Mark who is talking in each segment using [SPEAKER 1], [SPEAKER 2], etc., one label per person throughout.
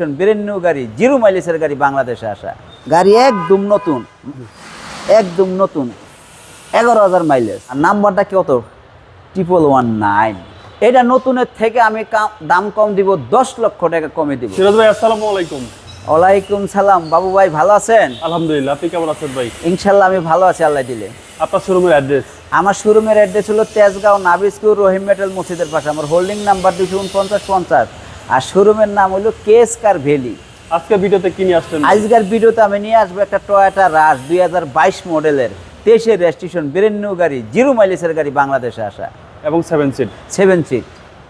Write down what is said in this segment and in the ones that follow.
[SPEAKER 1] Brain new গাড়ি zero মাইলেজের গাড়ি বাংলাদেশে আসা। গাড়ি একদম নতুন। একদম নতুন। এগারো হাজার মাইলেজ আর নাম্বারটা কত? ট্রিপল ওয়ান নাইন এটা নতুনের থেকে আমি কা- দাম কম দিব দশ লক্ষ টাকা কমে দিব।
[SPEAKER 2] সিরাজ ভাই আসসালামু আলাইকুম।
[SPEAKER 1] ওয়ালাইকুম সালাম। বাবু ভাই ভালো আছেন?
[SPEAKER 2] আলহামদুলিল্লাহ আপনি কেমন আছেন ভাই?
[SPEAKER 1] ইনশাল্লাহ আমি ভালো আছি আল্লাহ দিলে।
[SPEAKER 2] আপনার শোরুমের অ্যাড্রেস
[SPEAKER 1] আমার শোরুমের অ্যাড্রেস হলো তেজগাঁও নাবিস্কুর রহিম মেটাল মসজিদের পাশে। আমার হোল্ডিং নাম্বার দুশো উনপঞ্চাশ পঞ্চাশ। আর শোরুমের নাম হলো কেস কার ভ্যালি
[SPEAKER 2] আজকের ভিডিওতে কি নিয়ে আসছেন
[SPEAKER 1] আজকের ভিডিওতে আমি নিয়ে আসব একটা টয়োটা রাজ দুই হাজার বাইশ মডেলের তেইশের রেজিস্ট্রেশন ব্রেন নিউ গাড়ি জিরো মাইলেজের গাড়ি বাংলাদেশে আসা।
[SPEAKER 2] এবং সেভেন সিট
[SPEAKER 1] সেভেন সিট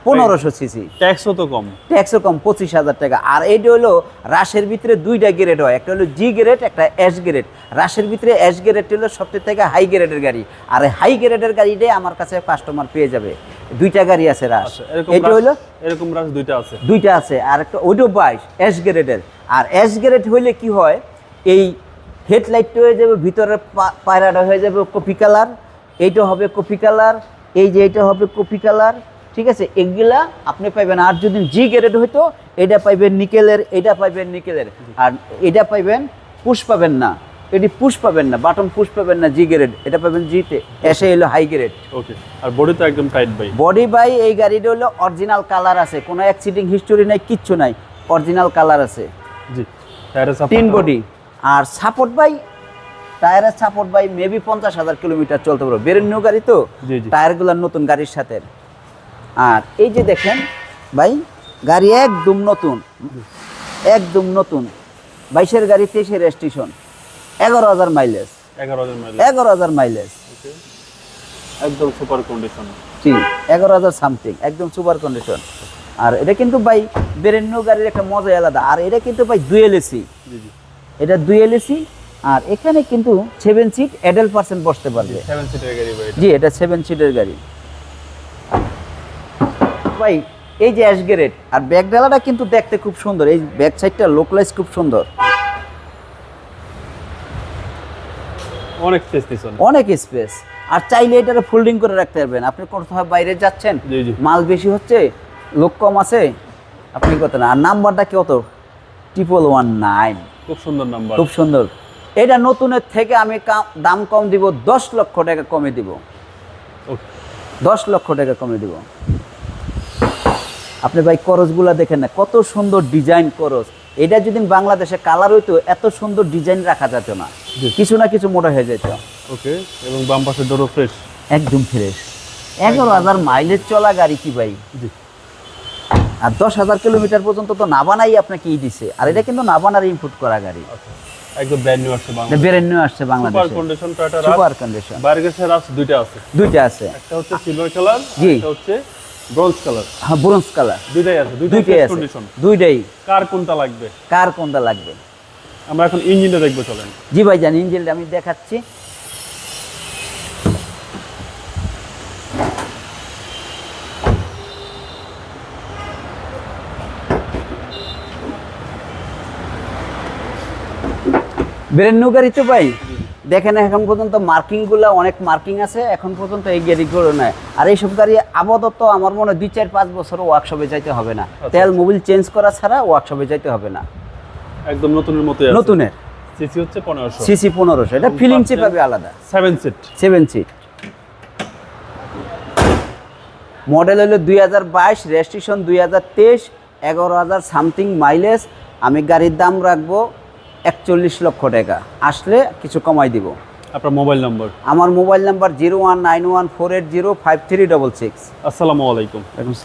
[SPEAKER 1] পনেরোশো সিসি
[SPEAKER 2] ট্যাক্সও তো কম।
[SPEAKER 1] ট্যাক্সও কম পঁচিশ হাজার টাকা। আর এইটা হলো রাশের ভিতরে দুইটা গ্রেড হয়। একটা হলো জি গ্রেড একটা এস গ্রেড রাশের ভিতরে এস গ্রেড হলো সবচেয়ে থেকে হাই গ্রেডের গাড়ি। আর হাই গ্রেডের গাড়িটাই আমার কাছে কাস্টমার পেয়ে যাবে। দুইটা গাড়ি আছে
[SPEAKER 2] আচ্ছা
[SPEAKER 1] এটা হলো
[SPEAKER 2] এরকম রাশ দুইটা আছে।
[SPEAKER 1] দুইটা আছে আর একটা ওইটাও বাইশ এস গ্রেডের। আর এস গ্রেড হইলে কি হয় এই হেডলাইটটা হয়ে যাবে ভিতরের পায়রাটা হয়ে যাবে কপি কালার এইটা হবে কপি কালার এই যে এটা হবে কপি কালার ঠিক আছে? এগুলা আপনি পাইবেন আর যদি জি গ্রেড হইতো এটা পাইবেন নিকেলের এটা পাইবেন নিকেলের। আর এটা পাইবেন পুশ পাবেন না। এটি পুশ পাবেন না বাটন পুশ পাবেন না জি গ্রেড এটা পাবেন জিতে এসে এলো হাই গ্রেড
[SPEAKER 2] ওকে আর বডি তো একদম টাইট ভাই।
[SPEAKER 1] বডি বাই এই গাড়িটা হলো অরিজিনাল কালার আছে। কোনো অ্যাক্সিডিং হিস্টোরি নাই কিচ্ছু নাই। অরিজিনাল কালার আছে।
[SPEAKER 2] জি
[SPEAKER 1] তিন বডি আর সাপোর্ট বাই টায়ারের সাপোর্ট বাই মেবি পঞ্চাশ হাজার কিলোমিটার চলতে পারব। বেরেন নিউ গাড়ি তো।
[SPEAKER 2] জি জি।
[SPEAKER 1] টায়ারগুলো নতুন গাড়ির সাথে। আর এই যে দেখেন ভাই গাড়ি একদম নতুন। একদম নতুন। বাইশের গাড়ি তেইশের রেজিস্ট্রেশন এগারো হাজার মাইলেজ
[SPEAKER 2] এগারো হাজার মাইলেজ
[SPEAKER 1] এগারো হাজার মাইলেজ
[SPEAKER 2] একদম সুপার কন্ডিশন
[SPEAKER 1] জি এগারো হাজার সামথিং একদম সুপার কন্ডিশন আর এটা কিন্তু ভাই ব্রেন গাড়ির একটা মজাই আলাদা। আর এটা কিন্তু ভাই দুয়েল এসি এটা দুয়েল এসি আর এখানে কিন্তু সেভেন সিট অ্যাডাল্ট পার্সেন্ট বসতে পারবে।
[SPEAKER 2] সেভেন সিটের গাড়ি ভাই
[SPEAKER 1] জি এটা সেভেন সিটের গাড়ি। ভাই এই যে অ্যাশ গ্রেড আর ব্যাক ডালাটা কিন্তু দেখতে খুব সুন্দর। এই ব্যাক সাইডটা লোকলাইজ খুব সুন্দর।
[SPEAKER 2] অনেক স্পেস পিছন
[SPEAKER 1] অনেক। স্পেস আর চাইলে এটারে ফোল্ডিং করে রাখতে পারবেন। আপনি কোথাও বাইরে যাচ্ছেন মাল বেশি হচ্ছে লোক কম আছে আপনি কত না? আর নাম্বারটা কত? ট্রিপল ওয়ান নাইন
[SPEAKER 2] খুব সুন্দর নাম্বার।
[SPEAKER 1] খুব সুন্দর। এটা নতুনের থেকে আমি দাম কম দিব দশ লক্ষ টাকা কমে দিব। দশ লক্ষ টাকা কমে দিব। আপনি ভাই করসগুলা দেখেন না কত সুন্দর ডিজাইন করস এটা যদি বাংলাদেশে কালার হইতো এত সুন্দর ডিজাইন রাখা যেত না। কিছু না কিছু মোটা হয়ে যেত।
[SPEAKER 2] ওকে এবং বাম পাশে ডোরও ফ্রেশ
[SPEAKER 1] একদম ফ্রেশ এগারো হাজার মাইলেজ চলা গাড়ি কি ভাই?
[SPEAKER 2] জি।
[SPEAKER 1] আর দশ হাজার কিলোমিটার পর্যন্ত তো না বানাই আপনাকে ই দিছে। আর এটা কিন্তু না বানার ইনপুট করা গাড়ি।
[SPEAKER 2] আচ্ছা একদম ব্র্যান্ড নিউ আসছে বাংলা
[SPEAKER 1] এটা বেরেন্য আসছে
[SPEAKER 2] super condition Rush
[SPEAKER 1] super condition
[SPEAKER 2] দুইটা আছে।
[SPEAKER 1] দুইটা আছে।
[SPEAKER 2] একটা হচ্ছে সিলভার কালার। একটা হচ্ছে ব্রোঞ্জ কালার
[SPEAKER 1] হ্যাঁ ব্রোঞ্জ কালার
[SPEAKER 2] দুইটাই আছে দুইটাই
[SPEAKER 1] আছে।
[SPEAKER 2] কন্ডিশন
[SPEAKER 1] দুইটাই।
[SPEAKER 2] কার কোনটা লাগবে?
[SPEAKER 1] কার কোনটা লাগবে?
[SPEAKER 2] আমরা এখন ইঞ্জিনটা দেখব চলেন।
[SPEAKER 1] জি ভাই জানি ইঞ্জিনটা আমি দেখাচ্ছি। ব্রেন নিউ গাড়ি তো ভাই? দেখেন এখন পর্যন্ত মার্কিংগুলা অনেক মার্কিং আছে এখন পর্যন্ত এই গাড়িগুলো নেয়। আর এইসব গাড়ি আপাতত আমার মনে হয় দুই চার পাঁচ বছর ওয়ার্কশপে যাইতে হবে না। তেল মোবিল চেঞ্জ করা ছাড়া ওয়ার্কশপে যাইতে হবে না।
[SPEAKER 2] একদম নতুনের মতো
[SPEAKER 1] নতুনের?
[SPEAKER 2] সিসি হচ্ছে পনেরোশো।
[SPEAKER 1] সিসি পনেরোশো এটা ফিলিংসই পাবে আলাদা।
[SPEAKER 2] Seven seat
[SPEAKER 1] seven seat model হলো দুই হাজার বাইশ রেজিস্ট্রেশন দুই হাজার তেইশ এগারো হাজার সামথিং মাইলেজ আমি গাড়ির দাম রাখব একচল্লিশ লক্ষ টাকা। আসলে কিছু কমাই দিব।
[SPEAKER 2] আপনার মোবাইল নম্বর?
[SPEAKER 1] আমার mobile number zero one nine one four eight zero five three double six.
[SPEAKER 2] আসসালামু আলাইকুম।
[SPEAKER 1] আসসালাম।